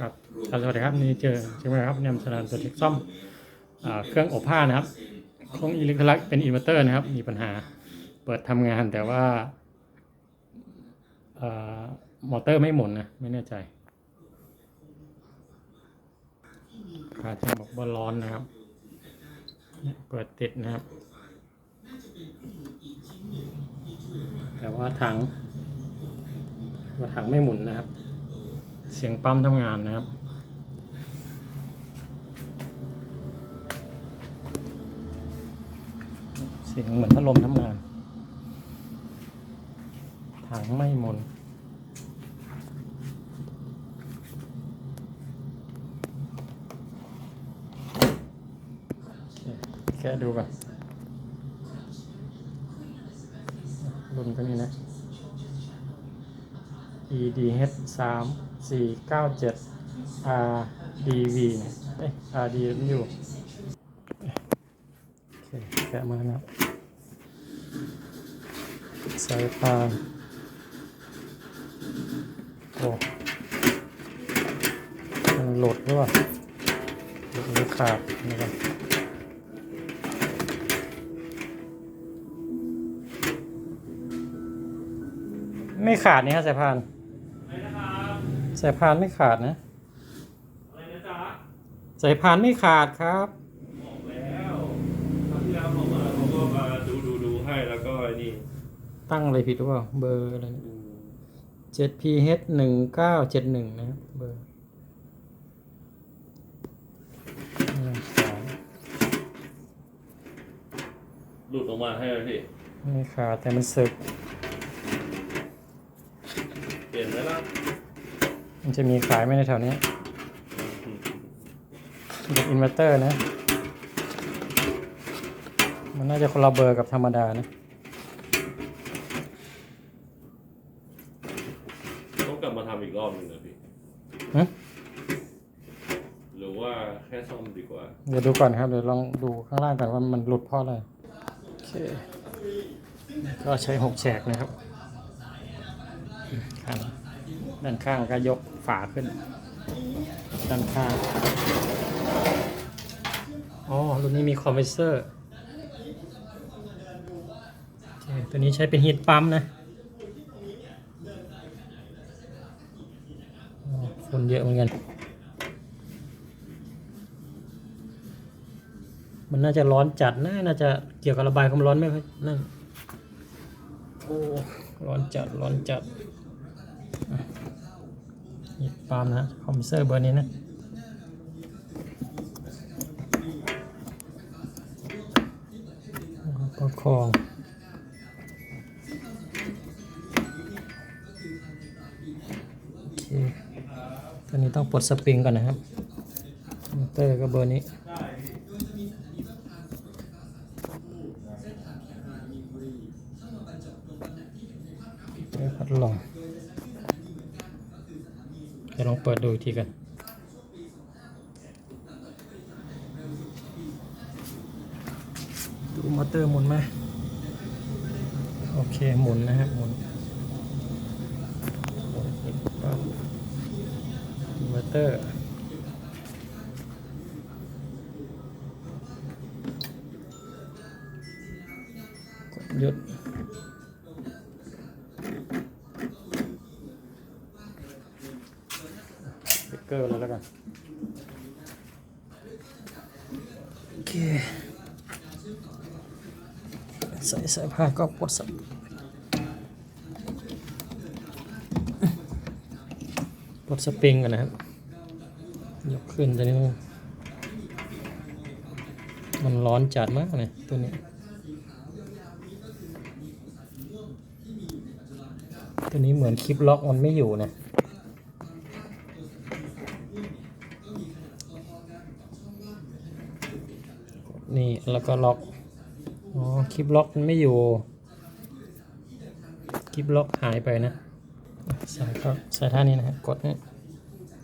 ครับสวัสดีครับนี่เจอใช่ไหมครับนำสนอตัวเทคซ่อมเครื่องอบผ้านะครับของอิเล็กทรอนิกส์เป็นอินเวอร์เตอร์นะครับ มีปัญหาเปิดทำงานแต่ว่าอมอเตอร์ไม่หมุนนะ ไม่แน่ใจขาจะบอกว่าร้อนนะครับ เปิดติดนะครับ แต่ว่าถังว่าถังไม่หมุนนะครับ เสียงปั๊มทำงานนะครับ เสียงเหมือนพัดลมทำงาน ถังไม่หมุนแค่ดูก่อนรุ่นตัวนี้นะ EDH สามสี่เก้าเจ็ด RDV เนี่ยเอ้ย RD มันอยู่โอเคแกะมานะครับสายพานโอ้มันหลุดหรือเปล่าหลุดหรือขาดนะครับไม่ขาดนี่ฮะสายพาน สายพานไม่ขาดนะอะไรนะจ๊ะสายพานไม่ขาดครับบอกแล้วครั้งที่แล้วเขามาเขาก็มาดูดูดูให้แล้วก็ไอ้นี่ตั้งอะไรผิดหรือเปล่าเบอร์อะไรเจ็ด ph หนึ่งเก้าเจ็ดหนึ่งนะครับเบอร์หนึ่งสองหลุดออกมาให้เลยพี่ ไม่ขาดแต่มันสึก เปลี่ยนไหมล่ะ มันจะมีขายไหมในแถวนี้เด็กอินเวอร์เตอร์นะ มันน่าจะคนละเบอร์กับธรรมดานะต้องกลับมาทำอีกรอบหนึ่งนะพี่ หึหรือว่าแค่ซ่อมดีกว่า เดี๋ยวดูก่อนครับ เดี๋ยวลองดูข้างล่างก่อนว่ามันหลุดเพราะอะไร โอเค ก็ใช้หกแฉกนะครับข้าง ด้านข้างก็ยกฝาขึ้น ด้านข้าง อ๋อ รุ่นนี้มีคอมเพรสเซอร์ตัวนี้ใช้เป็นฮีทปั๊มนะคนเยอะเหมือนกัน มันน่าจะร้อนจัดนะน่าจะเกี่ยวกับระบายความร้อนไม่ค่อยนั่น โอ้ ร้อนจัด ร้อนจัด อะนี่ปาล์มนะคอมเพรสเซอร์เบอร์นี้นะประคองโอเคตอนนี้ต้องปลดสปริงก่อนนะครับมอเตอร์ก็เบอร์นี้ เดี๋ยวลองเปิดดูอีกทีกันดูมอเตอร์หมุนไหมโอเคหมุนนะครับหมุนหมุนอีกปั๊บมอเตอร์กดหยุด เกอร์เลยแล้วกัน โอเค ใส่สายผ้าก็ปลดสับปลดสปริงกันนะครับ ยกขึ้นตัวนี้มันมันร้อนจัดมากเลยตัวนี้ ตัวนี้เหมือนคลิปล็อกมันไม่อยู่นะ นี่แล้วก็ล็อกอ๋อคลิปล็อกมันไม่อยู่คลิปล็อกหายไปนะใส่ก็ใส่ท่านี้นะครับกดเนี่ย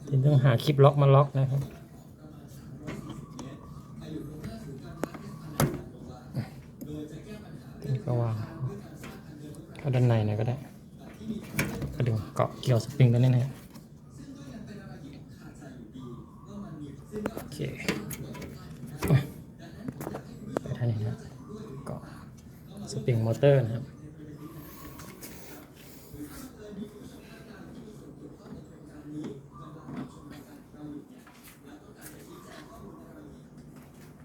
ถึงต้องหาคลิปล็อกมาล็อกนะครับนี่ก็วางเข้าด้านในหน่อยก็ได้ก็ดึงเกาะเกี่ยวสปริงตัวนี้นะครับโอเคไปทางนี้นะก็ สปริงมอเตอร์นะครับ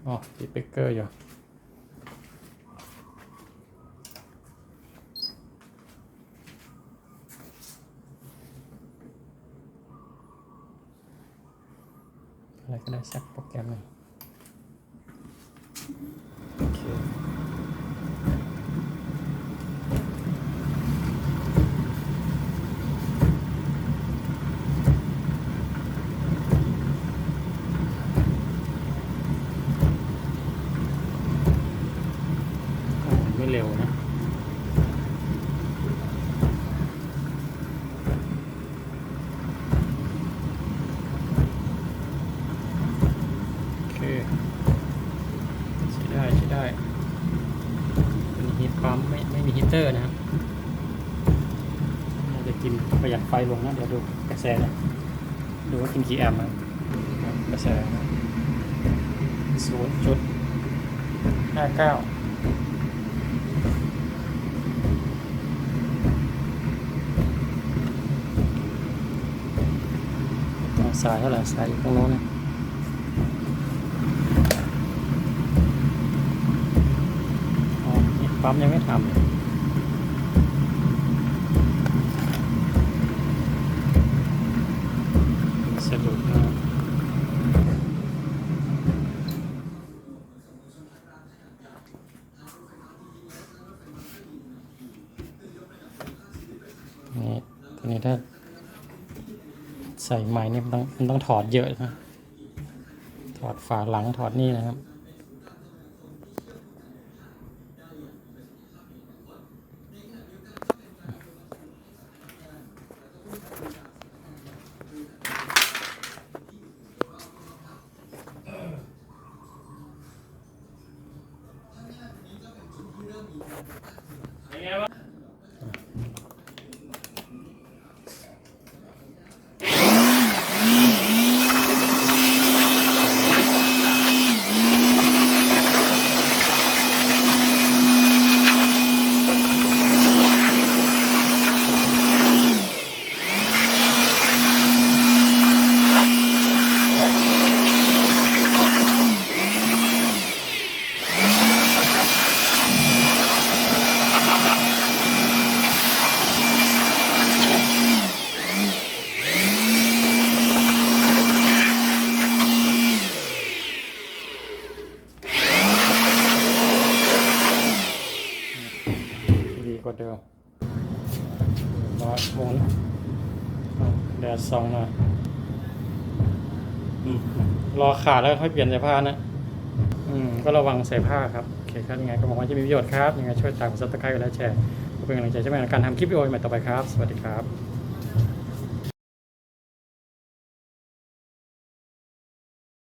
อ๋อติดเบรกเกอร์อยู่อะไรก็ได้สักโปรแกรมหนึ่งโอเคโอ้ไม่เร็วนะ โอเค ใช้ได้ใช้ได้เป็นฮีทปั๊มไม่ไม่มีฮีตเตอร์นะครับน่าจะกินประหยัดไฟลงนะเดี๋ยวดูกระแสนะดูว่ากินกี่แอมป์นะกระแสศูนย์จุดห้าเก้าสายเท่าไหร่สายอยู่ตรงโน้นนะ อ๋อนี่ ปั๊มยังไม่ทำสะดุดนะนี่ตัวนี้ถ้าใส่ใหม่นี่มันต้องมันต้องถอดเยอะนะ ถอดฝาหลังถอดนี่นะครับ ยังไงวะ ดีกว่าเดิมร้อยหมุนเอาแดด สองหน่อยรอขาดแล้วค่อยเปลี่ยนเสื้อผ้านะ อืม ก็ระวังสายผ้าครับ โอเคครับยังไงก็หวังว่าจะมีประโยชน์ครับ ยังไงช่วยตามกดซับสไครต์และแชร์เพื่อเป็นกำลังใจใช่ไหมในการทำคลิปวิดีโอใหม่ต่อไปครับ สวัสดีครับ